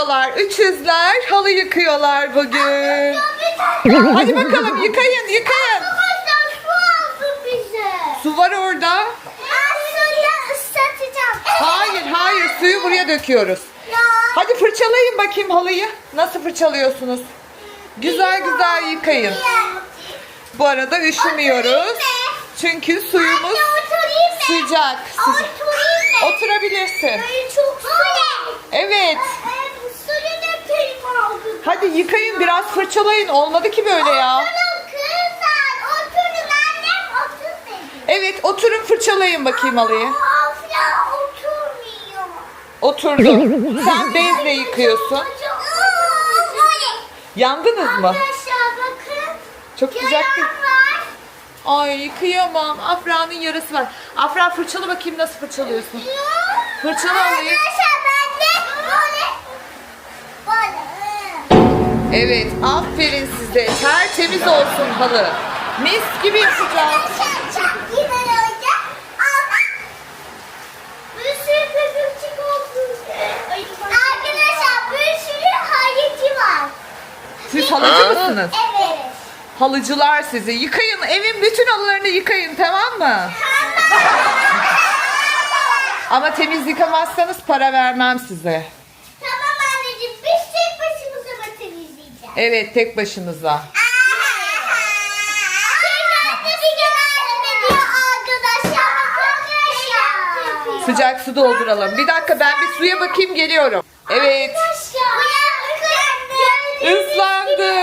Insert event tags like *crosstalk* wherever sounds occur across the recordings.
yıkıyorlar. Üçüzler halı yıkıyorlar bugün. Hadi bakalım yıkayın yıkayın. Su aldı bize. Su var orada. Hayır hayır suyu buraya döküyoruz. Hadi fırçalayın bakayım halıyı. Nasıl fırçalıyorsunuz? Güzel güzel yıkayın. Bu arada üşümüyoruz. Çünkü suyumuz sıcak. sıcak. Oturabilirsin. Evet. Ay, bu suyu dökelim aldı. Hadi yıkayın biraz fırçalayın. Olmadı ki böyle ya. Oturun kızlar. Oturun annem otur dedi. Evet oturun fırçalayın bakayım halıyı. Afra oturmuyor. Oturdu. Sen bezle yıkıyorsun. Böyle. Yandınız mı? Arkadaşlar bakın. Çok sıcak değil. Yaran var. Ay yıkayamam. Afra'nın yarası var. Afra fırçala bakayım nasıl fırçalıyorsun. Fırçala halıyı. Arkadaşlar Evet aferin size. Tertemiz olsun halı. Mis gibi yapacağız. Siz halıcı mısınız? Evet. Halıcılar sizi. Yıkayın. Evin bütün halılarını yıkayın tamam mı? Ama temiz yıkamazsanız para vermem size. Tamam anneciğim biz tek başımıza mı temizleyeceğiz? Evet tek başınıza. Sıcak su dolduralım. Bir dakika ben bir suya bakayım geliyorum. Evet. Islandı.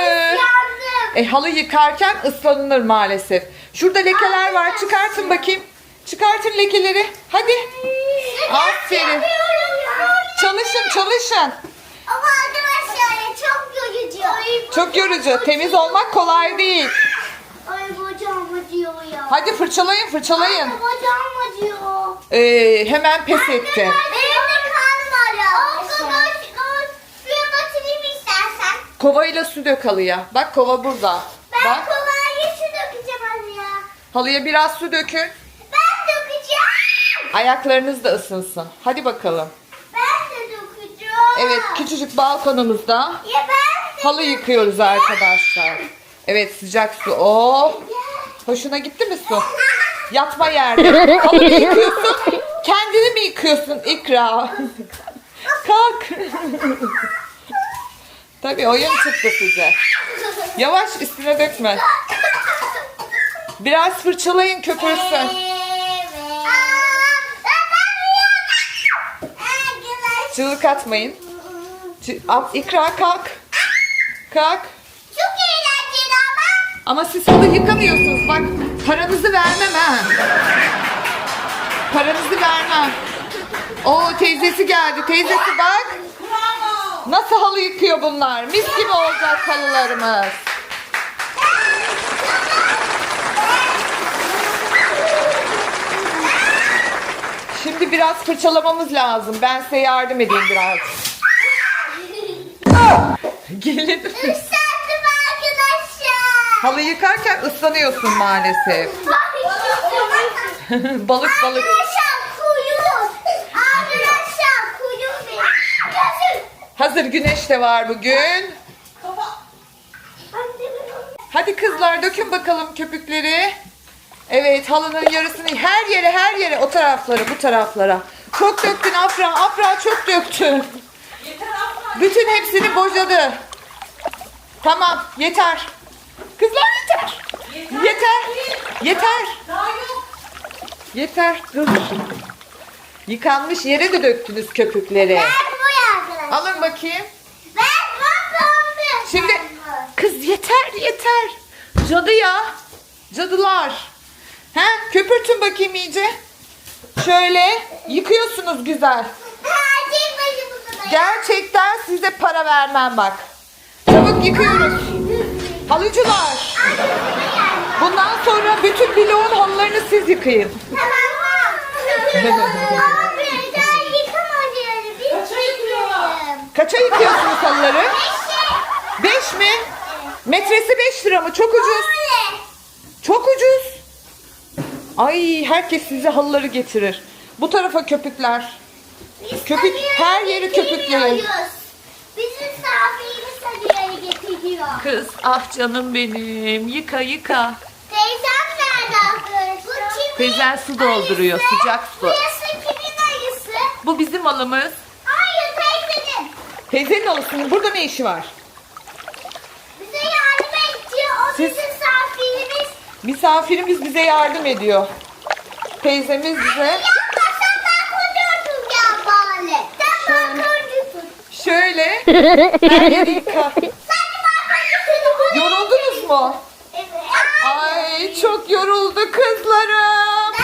E halı yıkarken ıslanılır maalesef. Şurada lekeler var. Çıkartın bakayım. Çıkartın lekeleri. Hadi. Aferin. Çalışın çalışın. Ama arkadaşlar ya çok yorucu. Çok yorucu. Temiz olmak kolay değil. Ay bacağım acıyor ya. Hadi fırçalayın fırçalayın. Anne bacağım acıyor. Ee, hemen pes etti. Benim de karnım ağrıyor. Arkadaş, suya batırayım istersen. Kovayla su dök halıya. Bak kova burada. Ben Bak kovaya su dökeceğim anne ya. halıya biraz su dökün. Ben dökeceğim. Ayaklarınız da ısınsın. Hadi bakalım. Ben de dökeceğim. Evet küçücük balkonumuzda Ya ben. Halı yıkıyoruz arkadaşlar. Evet sıcak su. Oh. Hoşuna gitti mi su? Yatma yerde. Halı mı yıkıyorsun? Kendini mi yıkıyorsun İkra? Kalk. Tabii oyun çıktı size. Yavaş üstüne dökme. Biraz fırçalayın köpürsün. Çığlık atmayın. İkra kalk. Kalk. Çok eğlenceli ama. Ama siz halı yıkamıyorsunuz. Bak paranızı vermem ha. Paranızı vermem. Oo teyzesi geldi. Teyzesi bak. Nasıl halı yıkıyor bunlar? Mis gibi olacak halılarımız. Şimdi biraz fırçalamamız lazım. Ben size yardım edeyim biraz. *laughs* *laughs* Gelin. Islandım arkadaşlar. Halı yıkarken ıslanıyorsun maalesef. *laughs* balık balık. Arkadaşlar kuyruğum. Arkadaşlar benim. Gözüm. Hazır güneş de var bugün. Hadi kızlar dökün bakalım köpükleri. Evet halının yarısını her yere her yere o taraflara bu taraflara. Çok döktün Afra. Afra çok döktün. Bütün hepsini bocadı. Tamam yeter. Kızlar yeter. Yeter. Yeter. Yeter. Dur. Yıkanmış yere de döktünüz köpükleri. Ben bu arkadaşlar. Alın bakayım. Ben bu Şimdi kız yeter yeter. Cadı ya. Cadılar. He köpürtün bakayım iyice. Şöyle yıkıyorsunuz güzel. Tek başımıza da. Gerçekten size para vermem bak. Çabuk yıkıyoruz. Halıcılar. Bundan sonra bütün bloğun halılarını siz yıkayın. Tamam. Bir Kaça yıkıyorsunuz halıları? Beşe. 5 mi? Metresi 5 lira mı? Çok ucuz. Çok ucuz. Ay herkes size halıları getirir. Bu tarafa köpükler. Köpük, her yeri köpükleyin. Getiriyor. Kız ah canım benim. Yıka yıka. Teyzem nerede? Bu kimin Teyzen su dolduruyor, ayısı? sıcak su. Burası kimin ayısı? Bu bizim malımız. Hayır teyzenin. Teyzenin alısının burada ne işi var? Bize yardım etti. O Siz- bizim misafirimiz. Misafirimiz bize yardım ediyor. Teyzemiz bize Yapmasan ben kondurdum ya bari. Sen balkoncusun. şöyle her yeri yıka. Mu? Evet. Ay çok yoruldu kızlarım.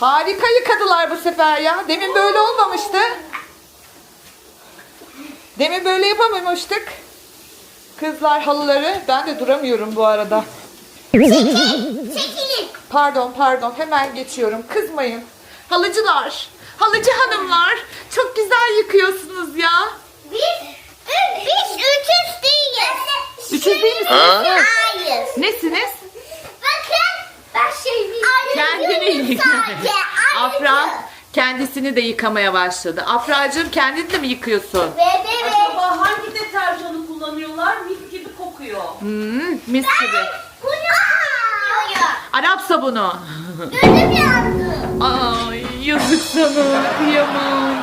Harika yıkadılar bu sefer ya. Demin böyle olmamıştı. Demin böyle yapamamıştık. Kızlar halıları ben de duramıyorum bu arada. Çekilin. Pardon pardon hemen geçiyorum. Kızmayın. Halıcılar, halıcı hanımlar çok güzel yıkıyorsunuz ya. Biz, biz üçüz değiliz. Üçüz değil misiniz? Hayır. Nesiniz? Bakın. Ben şey Kendini sadece. Afra kendisini de yıkamaya başladı. Afracığım kendini de mi yıkıyorsun? Ve. Acaba hangi deterjanı kullanıyorlar? Mis gibi kokuyor. Hmm, mis gibi. Bunu kullanıyor. Arap sabunu. Gözüm yandı. Ay yazık sana kıyamam.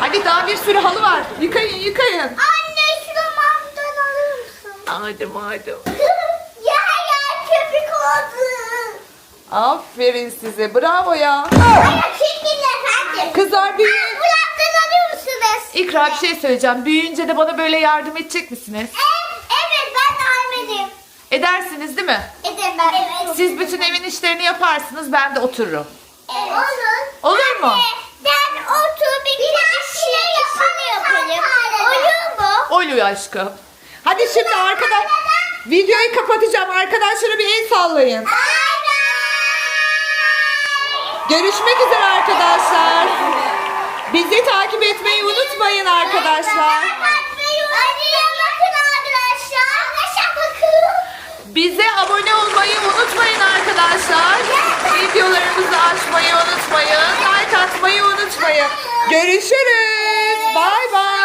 Hadi daha bir sürü halı var. Yıkayın yıkayın. Anne şunu mamdan alır mısın? Hadi madem. *laughs* ya ya köpük oldu. Aferin size bravo ya. Çekin efendim. Kızlar büyüyün. Kulaktan alır mısınız? İkra bir şey söyleyeceğim. Büyüyünce de bana böyle yardım edecek misiniz? Evet, evet ben de almadım. Edersiniz değil mi? Ederim ben. Evet. Siz bütün evin işlerini yaparsınız ben de otururum. Evet. Olur. Olur mu? Ben otur bir biraz şey yapalım. Olur mu? Oluyor aşkım. Hadi şimdi arkadaş videoyu kapatacağım. Arkadaşlara bir el sallayın. Görüşmek üzere arkadaşlar. Bizi takip etmeyi unutmayın arkadaşlar. Bize abone olmayı unutmayın arkadaşlar. Videolarımızı açmayı unutmayın. Like atmayı unutmayın. Görüşürüz. Bay bay.